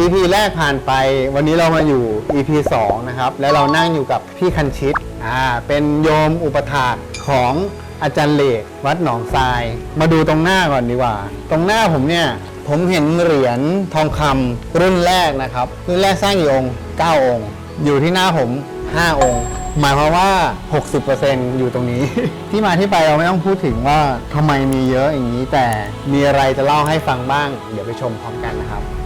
EP แรกผ่านไป วันนี้เรามาอยู่ EP 2 นะครับ แล้วเรานั่งอยู่กับพี่คันชิตอ่าเป็นโยมอุปถาของอาจารย์เหลกวัดหนองทราย มาดูตรงหน้าก่อนดีกว่า ตรงหน้าผมเนี่ย ผมเห็นเหรียญทองคำรุ่นแรกนะครับ รุ่นแรกสร้างกี่องค์ 9 องค์ อยู่ที่หน้าผม 5 องค์ หมายความว่า 60%อยู่ตรงนี้ ที่มาที่ไปเราไม่ต้องพูดถึงว่าทำไมมีเยอะอย่างนี้ แต่มีอะไรจะเล่าให้ฟังบ้าง เดี๋ยวไปชมพร้อมกันนะครับ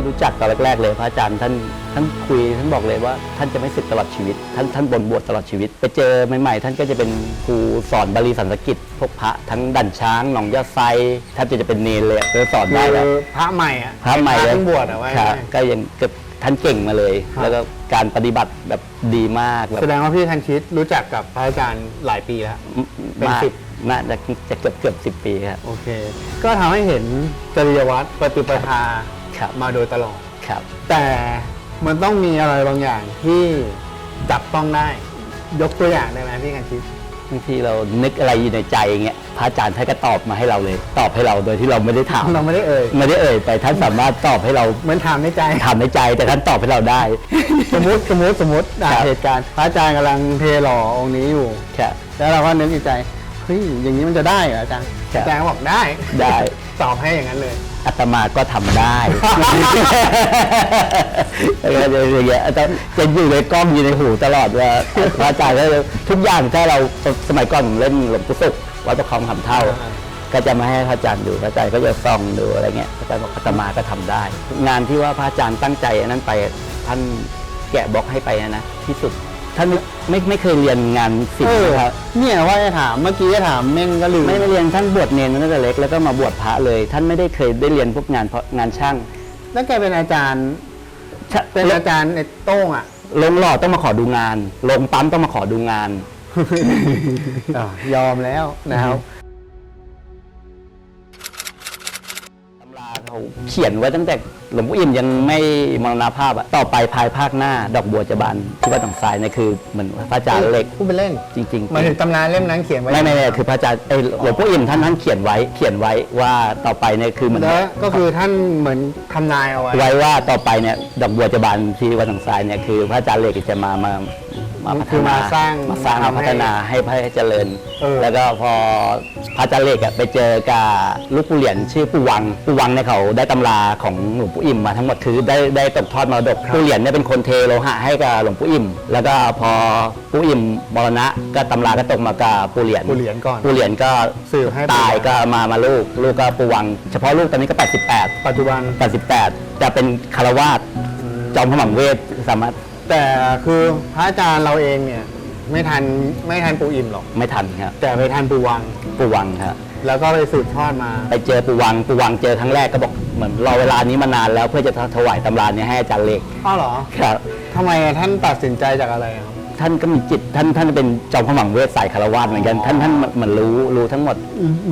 ที่รู้จักตอนแรกๆเลยพระอาจารย์ท่านท่านคุยท่านบอกเลยว่าท่านจะไม่สึกตลอดชีวิต ท่านท่านบนบวชตลอดชีวิต ไปเจอใหม่ๆ ท่านก็จะเป็นครูสอนบาลีสันสกฤตพวกพระทั้งดันช้างหนองยาไซแทบจะจะเป็นเนรเลยอะเลยสอนได้แล้ว คือพระใหม่อะพระใหม่เป็นพเลยระเพิ่งบวชอะไว้ครับก็ยังเกือบท่านเก่งมาเลยครับแล้วก็การปฏิบัติแบบดีมากแบบแสดงว่าพี่ทันชิตรู้จักกับพระอาจารย์หลายปีแล้ว เป็นมากสิบ น่าจะจะเกือบเกือบสิบปีครับ โอเค ก็ทำให้เห็นจริยวัตรปฏิปทา ครับมาโดยตลอด ครับ แต่มันต้องมีอะไรบางอย่างที่จับต้องได้ ยกตัวอย่างได้ไหมพี่คันชิตบางทีเรานึกอะไรอยู่ในใจอย่างเงี้ยพระอาจารย์ท่านก็ตอบมาให้เราเลย ตอบให้เราโดยที่เราไม่ได้ถามเราไม่ได้เอ่ยไม่ได้เอ่ยไปท่านสามารถตอบให้เราเหมือนถามในใจ ถามในใจ แต่ท่านตอบให้เราได้ สมมติสมมติสมมติอะครับเหตุการณ์พระอาจารย์กำลังเทหล่อองค์นี้อยู่ ครับ แล้วเราก็นึกในใจเฮ้ยอย่างนี้มันจะได้เหรออาจารย์ครับอาจารย์ก็บอกได้ได้ ตอบให้อย่างนั้นเลย อาตมาก็ทำได้แล้วก็จะอย่างเงี้ยอาจารย์จะอยู่ในกล้องอยู่ในหูตลอดว่าพระอาจารย์ก็จะทุกอย่างถ้าเราสมัยก่อนผมเล่นหลวงปู่ศุกร์วัดประคองคำเท่าอ่า ก็จะมาให้พระอาจารย์ดูพระอาจารย์ก็จะส่องดูอะไรเงี้ยพระอาจารย์บอกอาตมาก็ทำได้ งานที่ว่าพระอาจารย์ตั้งใจอันนั้นไปท่านแกะบล็อกให้ไปนะนะที่สุด ท่านไม่ไม่ไม่เคยเรียนงานศิลเอป์อนะครับเนี่ยว่าจะถามเมื่อกี้จะถามเม่นก็ลืมไม่ไม่เรียนท่านบวชเนรมาตั้งแต่เล็กแล้วก็มาบวชพระเลย ท่านไม่ได้เคยได้เรียนพวกงานเพราะงานช่างแล้วแกเป็นอาจารย์ชะเป็นอาจารย์ในโต้งอะลงหล่อต้องมาขอดูงานลงปั๊มต้องมาขอดูงานอะยอมแล้วนะครับตำราเขาเขียนไว้ตั้งแต่ หลวงพ่ออิ่มยังไม่มรณภาพอะต่อไปภายภาคหน้า ดอกบัวจะบานที่วัดหนองทรายเนี่ยคือเหมือนพระอาจารย์เล็กพูดไปเล่นจริงๆ หมายถึงตำนานเล่มนั้นเขียนไว้ไม่ไม่ไม่คือพระอาจารย์เอ้ยหลวงพ่ออิ่มท่านท่านเขียนไว้เขียนไว้ว่าต่อไปเนี่ยคือเหมือนแล้วก็คือท่านเหมือนทำนายเอาไว้ไว้ว่าต่อไปเนี่ยดอกบัวจะบานที่วัดหนองทรายเนี่ยคือพระอาจารย์เล็กจะมามา มาพัฒคือนามาสร้างมาสร้างมาทำให้มาพัฒนาให้พระเจริญเออแล้วก็พอพระอาจารย์เล็กอะไปเจอกับลูกปู่เหรียญชื่อปู่วังปู่วังเนี่ยเขาได้ตำราของหลวงปู่อิ่มมาทั้งหมดคือได้ได้ตกทอดมรดกปู่เหรียญเนี่ยเป็นคนเทโลหะให้กับหลวงปู่อิ่ม แล้วก็พอปู่อิ่มมรณะก็ตำราก็ตกมากับปู่เหรียญปู่เหรียญก่อนปู่เหรียญก็สืบให้ตายปู่วังก็มามาลูกลูกก็ปู่วัง เฉพาะลูกตอนนี้ก็ 88 ปัจจุบัน 88 จะเป็นคารวาสจอมขมังเวทสามารถ แต่คือพระอาจารย์เราเองเนี่ยไม่ทันไม่ทันปูอิ่มหรอก ไม่ทันครับแต่ไปทันปูวัง ปู่วังครับแล้วก็ไปสืบทอดมา ไปเจอปู่วังปู่วังเจอครั้งแรกก็บอกเหมือนรอเวลานี้มานานแล้วเพื่อจะถวายตำราเนี้ให้อาจารย์เล็กอ้าวเหรอครับทำไมท่านตัดสินใจจากอะไรครับ ท่านก็มีจิต ท่านท่านเป็นจอมขมังเวทสายคารวาสเหมือนกัน ท่านท่านเหมือนรู้รู้ทั้งหมด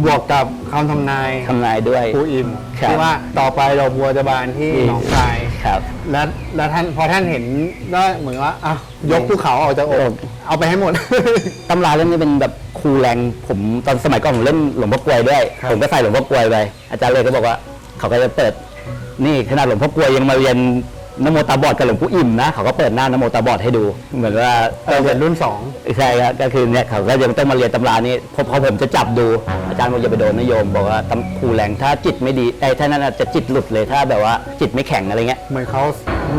บวกกับคำทำนายทำนายด้วยปูอิ่มครับที่ว่าต่อไปดอกบัวจะบานที่หนองทรายครับแล้วแล้วท่านพอท่านเห็นก็เหมือนว่าอะยกภูเขาออกจากอกเอาไปให้หมดตำราเล่มนี้เป็นแบบครูแรงผมตอนสมัยก่อนผมเล่นหลวงพ่อกลวยด้วยครับผมก็ใส่หลวงพ่อกลวยไปอาจารย์เลยก็บอกว่า เขาก็จะเปิด นี่ขนาดหลวงพ่อกลวยยังมาเรียน นโมตาบอดกับหลวงปู่อิ่มนะเขาก็เปิดหน้านโมตาบอดให้ดู เหมือนว่าเราเป็นรุ่นสองใช่ครับก็คือเนี่ยเขาก็ยังต้องมาเรียนตำรานี้พอพอผมจะจับดูอาจารย์บอกอย่าไปโดนนโยม บอกว่าตำครูแรงถ้าจิตไม่ดีไอ้ยถ้านั้นน่ะจะจิตหลุดเลยถ้าแบบว่าจิตไม่แข็งอะไรเงี้ยเหมือนเขา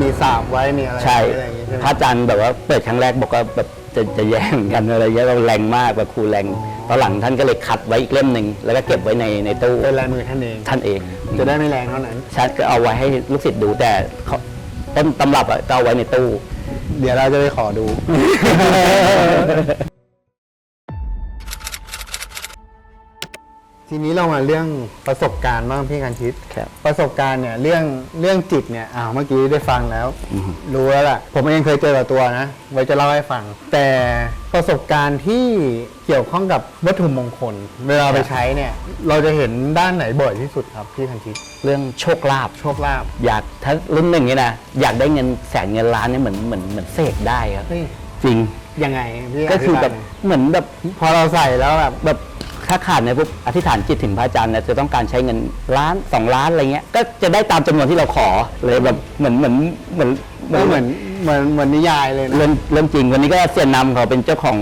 มีสาบไว้มีอะไรใช่อะไรอย่างเงี้ยใช่ไหมพระอาจารย์แบบว่าเปิดครั้งแรกบอกว่าแบบจะจะแย่งกันอะไรเงี้ยเราแรงมากแบบครูแรงตอนหลังท่านก็เลยคัดไว้อีกเล่มหนึ่งแล้วก็เก็บไว้ในในตู้เป็นลายมือท่านเอง ท่านเอง จะได้ไม่แรงเท่านั้น ชัดก็เอาไว้ให้ลูกศิษย์ดูแต่เขา ต้นตำรับอะก็เอาไว้ในตู้ เดี๋ยวเราจะไปขอดู ทีนี้เรามาเรื่องประสบการณ์บ้างพี่กันชิตครับ ประสบการณ์เนี่ยเรื่องเรื่องจิตเนี่ยอ้าวเมื่อกี้ได้ฟังแล้ว รู้แล้วล่ะ ผมเองเคยเจอกับตัวนะ ไว้จะเล่าให้ฟัง แต่ประสบการณ์ที่เกี่ยวข้องกับวัตถุมงคล เวลาไปใช้เนี่ย เราจะเห็นด้านไหนบ่อยที่สุดครับพี่คันชิตเรื่องโชคลาภโชคลาภอยากถ้ารุ่นหนึ่งเนี่ยนะอยากได้เงินแสนเงินล้านเนี่ยเหมือนเหมือนเหมือนเสกได้ครับเฮ้ยจริง ยังไงพี่ก็คือแบบธิายหน่ยเหมือนแบบพอเราใส่แล้วแบบแบบ ถ้าขาดในปุ๊บอธิษฐานจิตถึงพระอาจารย์เนี่ยจะต้องการใช้เงินล้านสองล้านอะไรเงี้ยก็จะได้ตามจำนวนที่เราขอเลยแบบเหมือนเหมือนเหมือนก็เหมือนเหมือนเหมือนนิยายเลยนะ เรื่องเรื่องจริงวันนี้ก็เสียนนำเขาเป็นเจ้าของ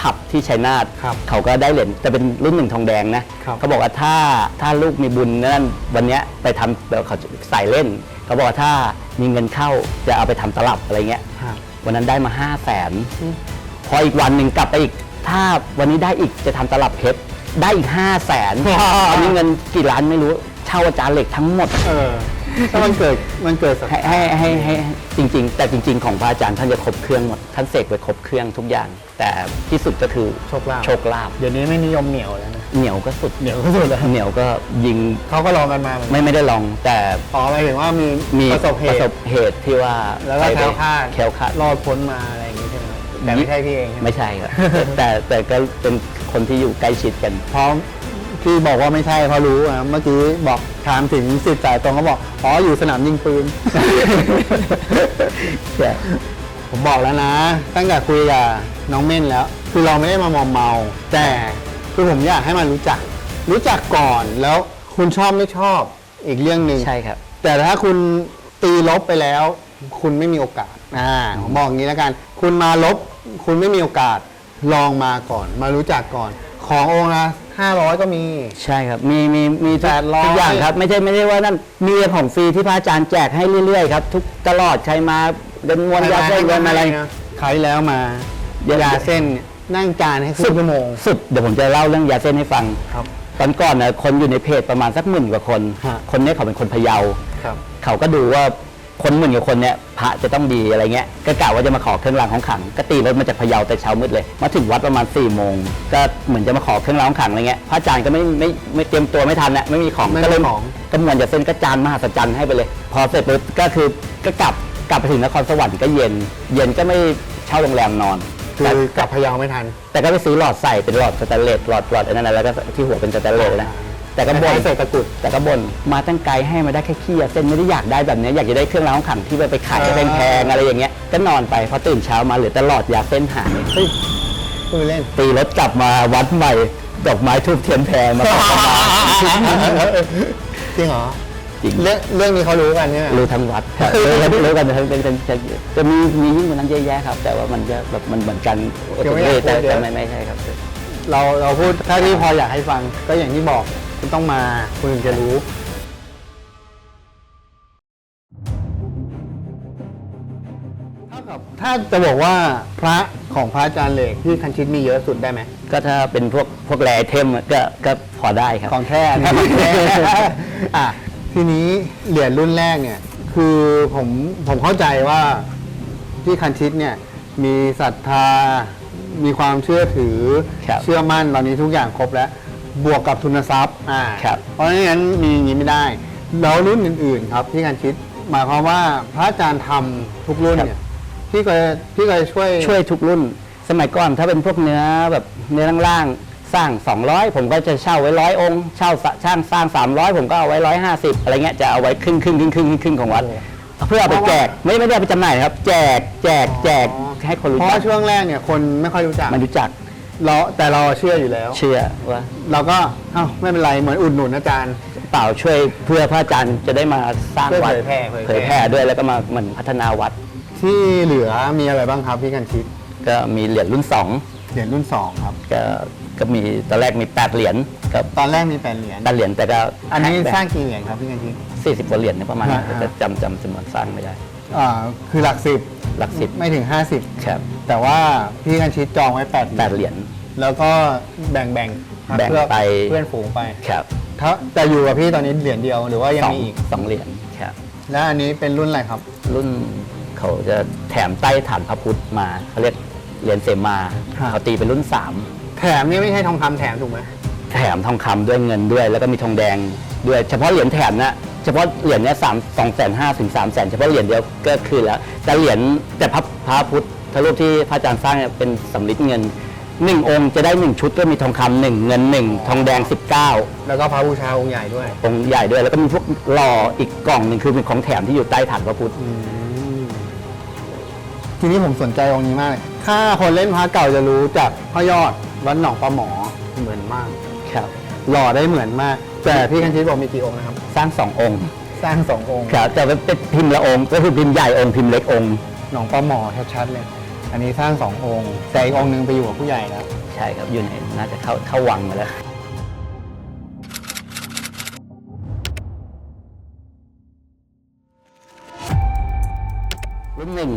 ผับที่ชัยนาทครับเขาก็ได้เหรียญแต่เป็นรุ่นหนึ่งทองแดงนะครับ เขาบอกว่าถ้าถ้าลูกมีบุญนั่นวันเนี้ยไปทำแบบเขาใส่เล่น เขาบอกว่าถ้ามีเงินเข้าจะเอาไปทำตลับอะไรเงี้ยครับวันนั้นได้มา5 0 0แสน พออีกวันหนึ่งกลับไปอีก ถ้าวันนี้ได้อีกจะทำตลับเพชรได้อีก5 0 0แสนว้าวอันนี้เงินกี่ล้านไม่รู้เช่าอาจารย์เหล็กทั้งหมด เออถ้ามันเกิดมันเกิดสักให้ให้ให้ให้ให้จริง ๆ แต่จริง ๆ ของพระอาจารย์ท่านจะครบเครื่องหมดท่านเสกไว้ครบเครื่องทุกอย่าง แต่ที่สุดก็คือโชคลาภโชคลาภเดี๋ยวนี้ไม่นิยมเหนียวแล้วนะเหนียวก็สุดเหนียวก็สุดแล้วเหนียวก็ยิงเขาก็ลองกันมาเหมือนกันไม่ไม่ได้ลอง แต่อ๋อหมายถึงว่ามีมีประสบเหประสตุบเหตุที่ว่าแล้วก็ไปแคล้วคลาดแคล้วคลาดรอดพ้นมาอะไรอย่างงี้ใช่ไหมครับ แต่ไม่ใช่พี่เองใช่ไหมไม่ใช่ครับแต่แต่ก็เป็นคนที่อยู่ใกล้ชิดกันเพราะที่บอกว่าไม่ใช่เพราะรู้อะเมื่อกี้บอกถามถึงสิทธิ์สายตรงเขาบอกอ๋ออยู่สนามยิงปืนผมบอกแล้วนะ ตั้งแต่คุยกับน้องเม่นแล้ว คือเราไม่ได้มามอมเมา แต่คือผมอยากให้มันรู้จัก รู้จักก่อนแล้วคุณชอบไม่ชอบอีกเรื่องหนึ่งใช่ครับ แต่ถ้าคุณตีลบไปแล้ว คุณไม่มีโอกาสอ่าผมบอกอย่างนี้แล้วกัน คุณมาลบ คุณไม่มีโอกาสลองมาก่อน มารู้จักก่อน ขององค์ละห้าร้อยก็มี ใช่ครับ มีมีมีทุกแปดร้อยทุกอย่างครับ ไม่ใช่ไม่ได้ว่านั่นมีของฟรีที่พระอาจารย์แจกให้เรื่อยๆครับทุกตลอดใครมาเดินวนยาเส้นเดินอะไรนะใครแล้วมาเดี๋ยวยาเส้นเนี่ยนั่งจานให้ครึ่งชั่วโมง สุดเดี๋ยวผมจะเล่าเรื่องยาเส้นให้ฟังครับตอนก่อนนะคนอยู่ในเพจประมาณสักหมื่นกว่าคน ฮะ คนเนี้ยเขาเป็นคนพะเยา ครับ เขาก็ดูว่า คนหมื่นกว่าคนเนี่ยพระจะต้องดีอะไรเงี้ยก็กะว่าจะมาขอเครื่องรางของขลังก็ตีรถมาจากพะเยาแต่เช้ามืดเลย มาถึงวัดประมาณ4ี่โมงก็เหมือนจะมาขอเครื่องรางของขลังอะไรเงี้ยพระอาจารย์ก็ไม่ไม่ไม่เตรียมตัวไม่ทันนะไม่มีของไม่มีก็เลยของ ก็เหมือนจะเส้นก็จานมหัศจรรย์ให้ไปเลย พอเสร็จปุ๊บก็คือก็กลับกลับไปถึงนครสวรรค์ก็เย็น เย็นก็ไม่เช่าโรงแรมนอน คืแต่อกลับพะเยาไม่ทัน แต่ก็ไปซื้อหลอดใส่เป็นหลอดสแตนเลสหลอดหลอดอันนั้นนะแล้วก็ที่หัวเป็นสแตนเลสนะ แต่ก็คบ่นล้ายๆใส่ตะกรุดแต่ก็บนมาตั้งไกลให้มาได้แค่ขี้ยาเส้นไม่ได้อยากได้แบบเนี้ยอยากจะได้เครื่องรางของขลังที่ไปขายอ่าแพงๆอะไรอย่างเงี้ยก็นอนไปพอตื่นเช้ามาเหลือแต่หลอดยาเส้นหายเฮ้ยพูดเล่น ตีรถกลับมาวัดใหม่ ดอกไม้ทูบเทียนแพงมาขอขมาจริงเหรอจริง เรื่องเรื่องนี้เขารู้กันเนี่ย รู้ทั้งวัดครับรู้กันรู้กันทั้งเป็นเป็นเป็นจะมีมียิ่งกว่านั้นเยอะแยะครับ แต่ว่ามันจะแบบมันเหมือนกันเดี๋ยวไม่อยากพูดแต่เดี๋ยวแต่ไม่ไม่ใช่ครับ เราเราพูดถ้าที่พออยากให้ฟังก็อย่างที่บอก คุณต้องมาคุณถึงจะรู้เท่ากับถ้าจะบอกว่าพระของพระอาจารย์เหล็กที่คันชิตมีเยอะสุดได้ไหม ก็ถ้าเป็นพวกพวกแรไอเทมอะก็ก็พอได้ครับของแท้นะของแท้อะทีนี้เหรียญรุ่นแรกเนี่ย คือผมผมเข้าใจว่าที่คันชิตเนี่ย มีศรัทธา มีความเชื่อถือ ครับ เชื่อมั่นตอนนี้ทุกอย่างครบแล้ว บวกกับทุนทรัพย์อ่าครับ เพราะฉะนั้นมีอย่างนี้ไม่ได้ แล้วรุ่นอื่นๆครับที่คันชิตหมายความว่าพระอาจารย์ทำทุกรุ่นเนี่ยพี่ก็พี่ก็ช่วยช่วยทุกรุ่น สมัยก่อนถ้าเป็นพวกเนื้อแบบเนื้อล่างๆสร้าง 200 ผมก็จะเช่าไว้ร้อยองค์เช่าสช่างสร้าง 300 ผมก็เอาไว้150อะไรเงี้ยจะเอาไว้ครึ่งครึ่งครึ่งครึ่งครึ่งของวัด เพื่อเอาไปแจกไม่ไม่ได้เอาไปจำหน่ายนะครับ แจกแจกแจกอ๋อให้คนรู้เพราะจัว่ากช่วงแรกเนี่ยคนไม่ค่อยรู้จัก มันรู้จัก เราแต่เราเชื่ออยู่แล้ว เชื่อว่าเราก็เอ้าไม่เป็นไรเหมือนอุดหนุนอาจารย์ เปล่าช่วยเพื่อพระอาจารย์จะได้มาสร้างวัดเพื่อเผยแพร่เผยแพร่เผยแพร่ด้วยแล้วก็มาเหมือนพัฒนาวัด ที่เหลือมีอะไรบ้างครับพี่กันชิตก็มีเหรียญรุ่นสองเหรียญรุ่น2ครับ ก็ก็มีตอนแรกมี8เหรียญกับตอนแรกมีแปดเหรียญแปดเหรียญแต่ก็อันนี้แบ่สร้างกี่เหรียญครับพี่กันชิตสี่สิบกว่าเหรียญเนี่ยประมาณนั้นอ่า แต่จำจำจำนวนสร้างไม่ได้ อ่าคือหลักสิบ หลักสิบไม่ถึงครับ50แต่ว่าพี่กันชิตจองไว้8แปดเหรียญ แล้วก็แบ่งแบ่งแบ่งเพื่อไป เพื่อนฝูงไปครับถ้าแต่อยู่กับพี่ตอนนี้เหรียญเดียวหรือว่ายังสองมีอีก สองเหรียญครับ แล้วอันนี้เป็นรุ่นอะไรครับ รุ่นเขาจะแถมใต้ฐานพระพุทธมาเขาเรียกเหรียญเสมาครับ เขาตีเป็นรุ่นสามแถมนี่ไม่ใช่ทองคำแถมถูกไหมแถมทองคำด้วยเงินด้วย แล้วก็มีทองแดงด้วย เฉพาะเหรียญแถมนะ เฉพาะเหรียญเนี้ยสามสองแสนห้าถึงสามแสนเฉพาะเหรียญเดียวก็คือแล้ว แต่เหรียญแต่พระพระพุทธรูปที่พระอาจารย์สร้างเนี่ยเป็นสำริดเงินหนึ่งองค์จะได้หนึ่งชุดก็มีทองคำหนึ่งเงินหนึ่งทองแดง19แล้วก็พระบูชาองค์ใหญ่ด้วย องค์ใหญ่ด้วยแล้วก็มีพวกหล่ออีกกล่องหนึ่งคือเป็นของแถมที่อยู่ใต้ฐานพระพุทธทีนี้ผมสนใจองค์นี้มากเลยถ้าคนเล่นพระเก่าจะรู้จากพ่อยอดวัดหนองปลาหมอเหมือนมาก ครับ หล่อได้เหมือนมาก แต่พี่คันชิตบอกมีกี่องค์นะครับ สร้างสององค์สร้างสององค์ครับแต่ว่าเป็นพิมพ์ละองค์ก็คือพิมพ์ใหญ่องค์พิมพ์เล็กองค์หนองปลาหมอชัดๆเลย อันนี้สร้างสององค์แต่อีกองค์หนึงไปอยู่กับผู้ใหญ่แล้ว ใช่ครับอยู่ในน่าจะเข้าเข้าวังมาแล้ว รุ่นหนึ่ง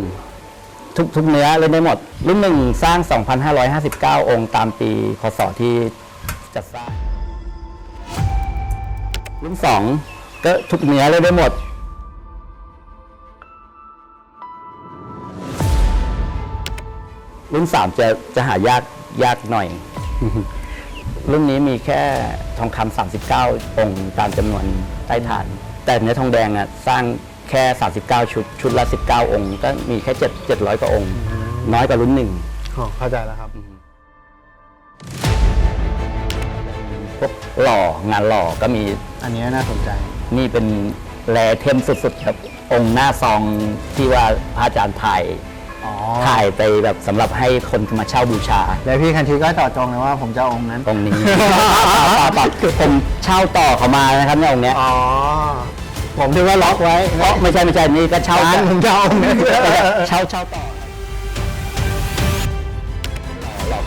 ทุกทุกเนื้อเล่นได้หมด รุ่นหนึ่งสร้าง 2,559 องค์ตามปีคศที่จัดสร้าง รุ่นสองก็ทุกเนื้อเล่นได้หมด รุ่นสามจะจะหายากยากหน่อย รุ่นนี้มีแค่ทองคำ39 องค์ตามจำนวนใต้ฐาน แต่เนื้อทองแดงอะสร้างแค่ 39 ชุด ชุดละ 19 องค์ ก็มีแค่ 7 700 กว่าองค์ น้อยกว่ารุ่นหนึ่งเข้าใจแล้วครับ วกหล่องานหล่อก็มีอันนี้น่าสนใจ นี่เป็นแรเทมสุดๆครับ องค์หน้าซองที่ว่าพระอาจารย์ถ่ายอ๋อถ่ายไปแบบสำหรับให้คนมาเช่าบูชา แล้วพี่คันชิตก็เจอดจงเลยว่าผมจะเอาองค์นั้น องค์นี้ต่อต่อผมเช่าต่อเขามานะครับเนี่ยองค์เนี้ยอ๋อ ผมถือว่าล็อกไว้ เพราะไม่ใช่ไม่ใช่นี่ก็เช่าร้านผมจะเอาองค์นั้น เช่าเช่าต่อ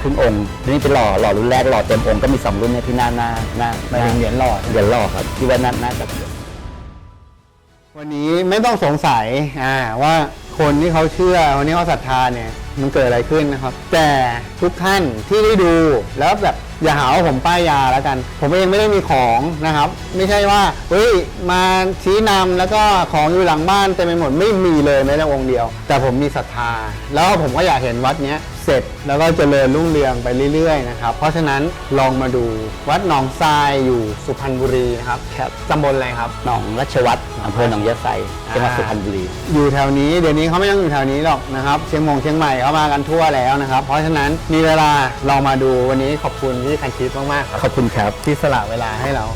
ครึ่งองค์นี่เป็นหล่อหล่อรุ่นแรกหล่อเต็มองค์ก็มีสองรุ่นเนี่ยที่หน้าหน้าหน้าหมายถึงเหรียญหล่อเหรียญหล่อครับที่ว่าน่าน่าจะวันนี้ไม่ต้องสงสัยอ่าว่าคนที่เขาเชื่อคนที่เขาศรัทธาเนี่ยมันเกิดอะไรขึ้นนะครับ แต่ทุกท่านที่ได้ดูแล้วแบบอย่าหาว่าผมป้ายยาแล้วกัน ผมเองไม่ได้มีของนะครับ ไม่ใช่ว่าเฮ้ยมาชี้นำแล้วก็ของอยู่หลังบ้านเต็มไปหมดไม่มีเลยแม้แต่องค์เดียว แต่ผมมีศรัทธา แล้วผมก็อยากเห็นวัดเนี้ย เสร็จแล้วก็เจริญรุ่งเรืองไปเรื่อยๆนะครับ เพราะฉะนั้นลองมาดูวัดหนองทรายอยู่สุพรรณบุรีนะครับครับตำบลอะไรครับ หนองรัชวัตรอำเภอหนองยะไซจังหวัดสุพรรณบุรี อยู่แถวนี้เดี๋ยวนี้เขาไม่ต้องอยู่แถวนี้หรอกนะครับเชียงมงเชียงใหม่เขามากันทั่วแล้วนะครับ เพราะฉะนั้นมีเวลาลองมาดูวันนี้ขอบคุณพี่คันชิตมากๆครับขอบคุณครับที่สละเวลาให้เรา